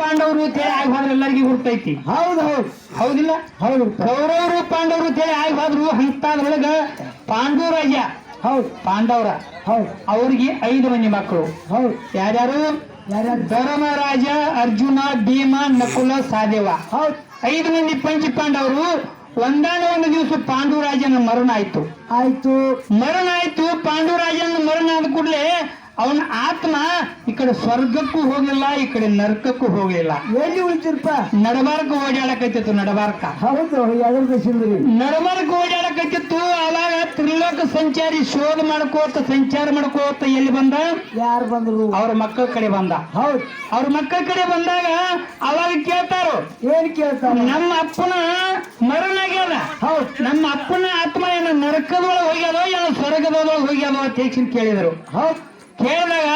ಪಾಂಡವರು ಅಂತೇಳಿ ಆಗಿ ಹೋದ್ರೆ ಎಲ್ಲರಿಗೂ ಗುರ್ತೈತಿ ಹೌದು ಹೌದು. ಹೌದಿಲ್ಲ? ಹೌದು. ಕೌರವರು ಪಾಂಡವರು ಅಂತೇಳಿ ಆಗಿ ಹೋದ್ರು ಅಂತದ್ರೊಳಗ ಪಾಂಡುರಾಜ ಹೌದು. ಪಾಂಡವರ ಹೌದು. ಅವ್ರಿಗೆ ಐದು ಮಂದಿ ಮಕ್ಕಳು. ಹೌದು. ಯಾರ್ಯಾರು? ಯಾರ್ಯಾರು? ಧರ್ಮರಾಜ ಅರ್ಜುನ ಭೀಮ ನಕುಲ ಸಾದೇವ. ಹೌದು. ಐದು ಮಂದಿ ಪಂಚ ಪಾಂಡವರು ಒಂದಾನ ಒಂದು ದಿವಸ ಪಾಂಡುರಾಜನ ಮರಣ ಆಯ್ತು. ಆಯ್ತು. ಮರಣ ಆಯ್ತು ಪಾಂಡುರಾಜನ ಮರಣ ಆದ ಕೂಡಲೇ ಅವನ ಆತ್ಮ ಈ ಕಡೆ ಸ್ವರ್ಗಕ್ಕೂ ಹೋಗಿಲ್ಲ ಈ ಕಡೆ ನರ್ಕಕ್ಕೂ ಹೋಗಲಿಲ್ಲ ಎಲ್ಲಿ ಉಳಿತಿರ್ಪ ನಡಬಾರ್ಕ ಓಡಾಡಕತ್ತಿತ್ತು ನಡಬಾರ್ಕ. ಹೌದು ಯಾವ್ದು ನಡಬಾರ್ಕ ಓಡಾಡಕತ್ತಿತ್ತು ಅವಾಗ ತ್ರಿಲೋಕ ಸಂಚಾರಿ ಶೋಧ ಮಾಡ್ಕೋತ ಸಂಚಾರ ಮಾಡ್ಕೋತ ಎಲ್ಲಿ ಬಂದ? ಯಾರು ಬಂದ್ರು? ಅವ್ರ ಮಕ್ಕಳ ಕಡೆ ಬಂದ. ಹೌದು. ಅವ್ರ ಮಕ್ಕಳ ಕಡೆ ಬಂದಾಗ ಅವಾಗ ಕೇಳ್ತಾರು ಏನ್ ಕೇಳ್ತಾರ? ನಮ್ಮ ಅಪ್ಪನ ಮರಣ ಆಗ್ಯದ. ಹೌದು. ನಮ್ಮ ಅಪ್ಪನ ಆತ್ಮ ಏನ ನರಕದೊಳಗೆ ಹೋಗ್ಯದೋ ಏನೋ ಸ್ವರ್ಗದೊಳಗೆ ಹೋಗ್ಯದೋ ಅಂತ ಕೇಳಿದರು. ಹೌದು. ಕೇಳಿದಾಗ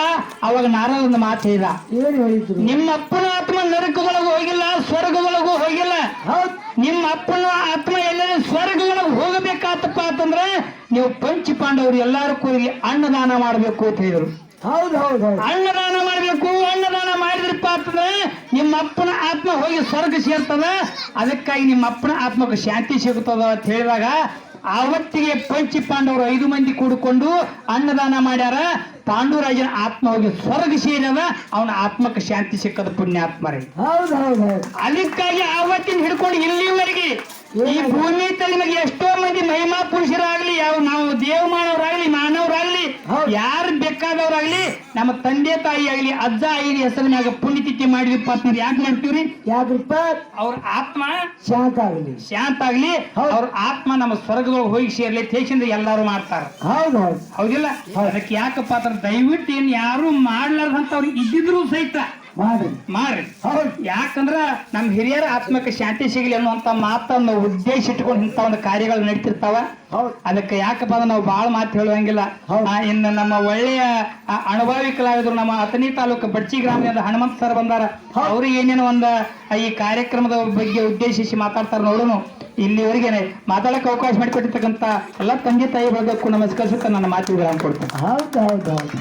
ಅವಾಗ ನಾರಾಯಣ ಮಾತು ಹೇಳಿದ ಏನು ಹೇಳಿದ್ರು? ನಿಮ್ಮ ಅಪ್ಪನ ಆತ್ಮ ನರಕದೊಳಗೂ ಹೋಗಿಲ್ಲ ಸ್ವರ್ಗದೊಳಗೂ ಹೋಗಿಲ್ಲ. ಹೌದು. ನಿಮ್ಮ ಅಪ್ಪನ ಆತ್ಮ ಎಲ್ಲರೂ ಸ್ವರ್ಗದೊಳಗೆ ಹೋಗಬೇಕಾತಪ್ಪ ಅಂತಂದ್ರೆ ನೀವು ಪಂಚ ಪಾಂಡವರು ಎಲ್ಲಾರು ಕೂಡಿ ಅನ್ನದಾನ ಮಾಡಬೇಕು ಅಂತ ಹೇಳಿದ್ರು. ಹೌದು ಹೌದು ಹೌದು. ಅನ್ನದಾನ ಮಾಡಬೇಕು ಅನ್ನದಾನ ಮಾಡಿದ್ರಪ್ಪ ಅಂತಂದ್ರೆ ನಿಮ್ಮ ಅಪ್ಪನ ಆತ್ಮ ಹೋಗಿ ಸ್ವರ್ಗ ಸೇರ್ತದ ಅದಕ್ಕಾಗಿ ನಿಮ್ಮ ಅಪ್ಪನ ಆತ್ಮಕ್ಕೆ ಶಾಂತಿ ಸಿಗುತ್ತದ ಅಂತ ಹೇಳಿದಾಗ ಆವತ್ತಿಗೆ ಪಂಚಿ ಪಾಂಡವರು ಐದು ಮಂದಿ ಕೂಡಿಕೊಂಡು ಅನ್ನದಾನ ಮಾಡ್ಯಾರ. ಪಾಂಡುರಾಜನ ಆತ್ಮ ಹೋಗಿ ಸ್ವರ್ಗ ಸೇರವ ಅವನ ಆತ್ಮಕ್ಕೆ ಶಾಂತಿ ಸಿಕ್ಕದ ಪುಣ್ಯಾತ್ಮ ರೀ ಅದಕ್ಕಾಗಿ ಆವತ್ತಿನ ಹಿಡ್ಕೊಂಡು ಇಲ್ಲಿವರೆಗೆ ಈ ಭೂಮಿ ತಲೆ ಎಷ್ಟೋ ಮಂದಿ ಯಾರು ಬೇಕಾದವರಾಗ್ಲಿ ನಮ್ಮ ತಂದೆ ತಾಯಿ ಆಗ್ಲಿ ಅಜ್ಜ ಐದು ಹೆಸರಿನಾಗ ಪುಣ್ಯತಿಥಿ ಮಾಡಿದ್ವಿ ಅಂತಂದ್ರೆ ಯಾಕೆ ಮಾಡ್ತೀವ್ರಿ? ಯಾಕ್ರಿಪ್ಪ ಅವ್ರ ಆತ್ಮ ಶಾಂತ ಆಗ್ಲಿ. ಶಾಂತ ಆಗ್ಲಿ. ಅವ್ರ ಆತ್ಮ ನಮ್ಮ ಸ್ವರ್ಗದೊಳಗೆ ಹೋಗಿ ಸೇರ್ಲಿ ತೇಸಿಂದ ಎಲ್ಲಾರು ಮಾಡ್ತಾರ. ಹೌದು ಹೌದು. ಹೌದಿಲ್ಲ? ಅದಕ್ಕೆ ಯಾಕಪ್ಪ ಅಂದ್ರೆ ದಯವಿಟ್ಟು ಏನ್ ಯಾರು ಅವ್ರಿಗೆ ಇದ್ದಿದ್ರು ಸಹಿತ ಮಾಡ್ರಿ ಮಾಡ್ರಿ ಹೌದು. ಯಾಕಂದ್ರ ನಮ್ಮ ಹಿರಿಯರ ಆತ್ಮಕ್ಕೆ ಶಾಂತಿ ಸಿಗಲಿ ಅನ್ನುವಂತ ಮಾತನ್ನು ಉದ್ದೇಶ ಇಟ್ಕೊಂಡು ಇಂತ ಒಂದು ಕಾರ್ಯಗಳು ನಡೀತಿರ್ತಾವ. ಅದಕ್ಕೆ ಯಾಕಪ್ಪ ಅಂದ್ರೆ ನಾವು ಬಹಳ ಮಾತು ಹೇಳುವಂಗಿಲ್ಲ. ಇನ್ನು ನಮ್ಮ ಒಳ್ಳೆಯ ಅನುಭವಿ ಕಲಾವಿದರು ನಮ್ಮ ಅತನಿ ತಾಲೂಕು ಬಡ್ಚಿ ಗ್ರಾಮದಿಂದ ಹನುಮಂತ ಸರ್ ಬಂದಾರ. ಅವ್ರು ಏನೇನೋ ಒಂದು ಈ ಕಾರ್ಯಕ್ರಮದ ಬಗ್ಗೆ ಉದ್ದೇಶಿಸಿ ಮಾತಾಡ್ತಾರ ನೋಡೋನು. ಇಲ್ಲಿವರೆಗೆ ಮಾತಾಡಕ್ಕೆ ಅವಕಾಶ ಮಾಡಿಕೊಟ್ಟಿರ್ತಕ್ಕಂಥ ಎಲ್ಲ ತಂದೆ ತಾಯಿ ವರ್ಗಕ್ಕೂ ನಮಸ್ಕರಿಸುತ್ತಾ ನನ್ನ ಮಾತು ವಿರಾಮ ಕೊಡ್ತೇನೆ. ಹೌದು ಹೌದು ಹೌದು.